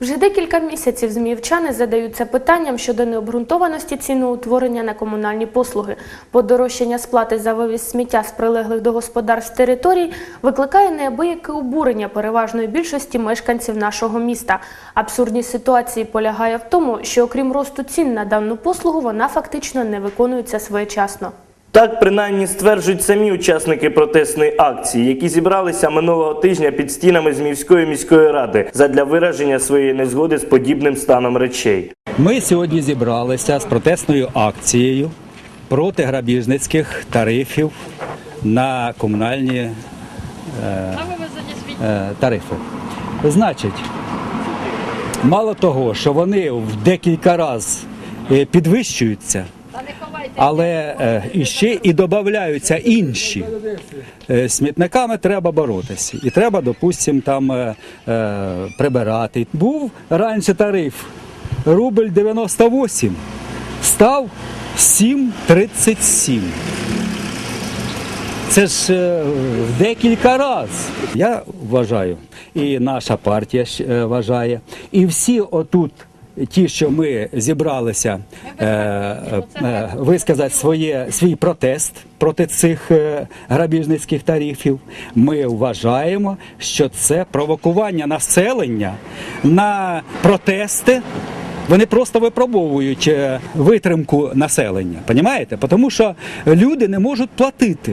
Вже декілька місяців зміївчани задаються питанням щодо необґрунтованості ціноутворення на комунальні послуги. Подорожчання сплати за вивіз сміття з прилеглих до господарств територій викликає неабияке обурення переважної більшості мешканців нашого міста. Абсурдність ситуації полягає в тому, що окрім росту цін на дану послугу, вона фактично не виконується своєчасно. Так принаймні стверджують самі учасники протестної акції, які зібралися минулого тижня під стінами Зміївської міської ради задля вираження своєї незгоди з подібним станом речей. Ми сьогодні зібралися з протестною акцією проти грабіжницьких тарифів на комунальні е, е, тарифи. Значить, мало того, що вони в декілька разів е, підвищуються, але е, іще і додаються інші. Е, Смітниками треба боротися. І треба, допустимо, там е, прибирати. Був раніше тариф рубль 98, став 7,37. Це ж в декілька разів. Я вважаю, і наша партія вважає, і всі отут. Ті, що ми зібралися е, е, висказати своє, свій протест проти цих е, грабіжницьких тарифів, ми вважаємо, що це провокування населення на протести. Вони просто випробовують витримку населення, понімаєте? Тому що люди не можуть платити.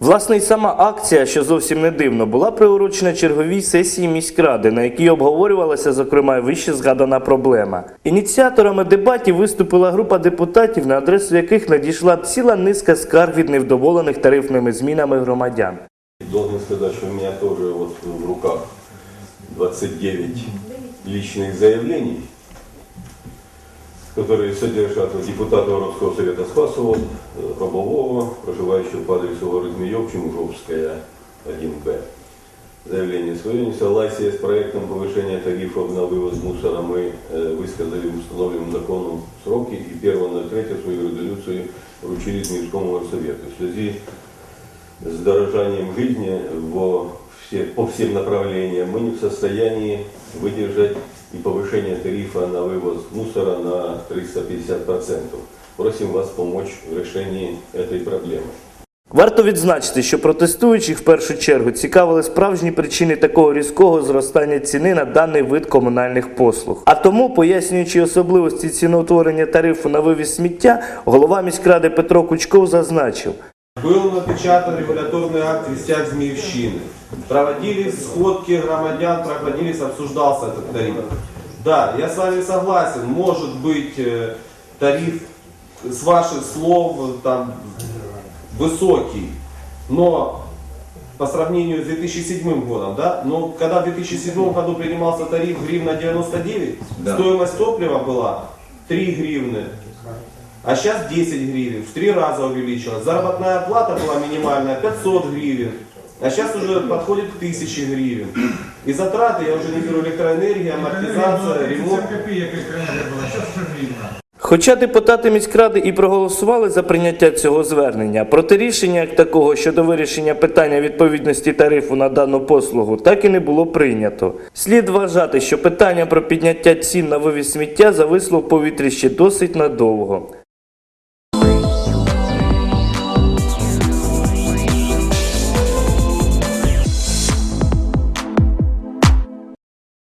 Власне, і сама акція, що зовсім не дивно, була приурочена черговій сесії міськради, на якій обговорювалася, зокрема, вище згадана проблема. Ініціаторами дебатів виступила група депутатів, на адресу яких надійшла ціла низка скарг від невдоволених тарифними змінами громадян. Должен сказать, что у меня тоже вот в руках 29 личных заявлений, которые содержат депутата Воровского совета Спасова, Рабового, проживающего по адресу горы Змеев, Чемужовская, 1Б. Заявление свое несогласие с проектом повышения тарифов на вывоз мусора мы высказали в установленном законом сроки и 1.03 свою резолюцию вручили Змеевскому горсовету. В связи с дорожанием жизни во все, по всем направлениям мы не в состоянии выдержать и повышение тарифа на вывоз мусора на 350%. Просим вас помочь в решении этой проблемы. Варто відзначити, що протестуючих в першу чергу цікавили справжні причини такого різкого зростання ціни на даний вид комунальних послуг. А тому, пояснюючи особливості ціноутворення тарифу на вивіз сміття, голова міськради Петро Кучков зазначив, Был напечатан регуляторный акт «Вестяк Змеевщины». Проводились сходки громадян, проводились, обсуждался этот тариф. Да, я с вами согласен, может быть э, тариф с ваших слов э, там высокий, но по сравнению с 2007 годом, да, но когда в 2007 году принимался тариф гривна 99, стоимость топлива была 3 гривны, а сейчас 10 гривен, в три раза увеличилась. Заработная плата была минимальная 500 гривен, а сейчас уже подходит к 1000 гривен. И затраты, я уже не беру электроэнергия, амортизация, ремонт. копеек электроэнергия была, сейчас уже гривна. Хоча депутати міськради і проголосували за прийняття цього звернення, проте рішення як такого щодо вирішення питання відповідності тарифу на дану послугу так і не було прийнято. Слід вважати, що питання про підняття цін на вивіз сміття зависло в повітрі ще досить надовго.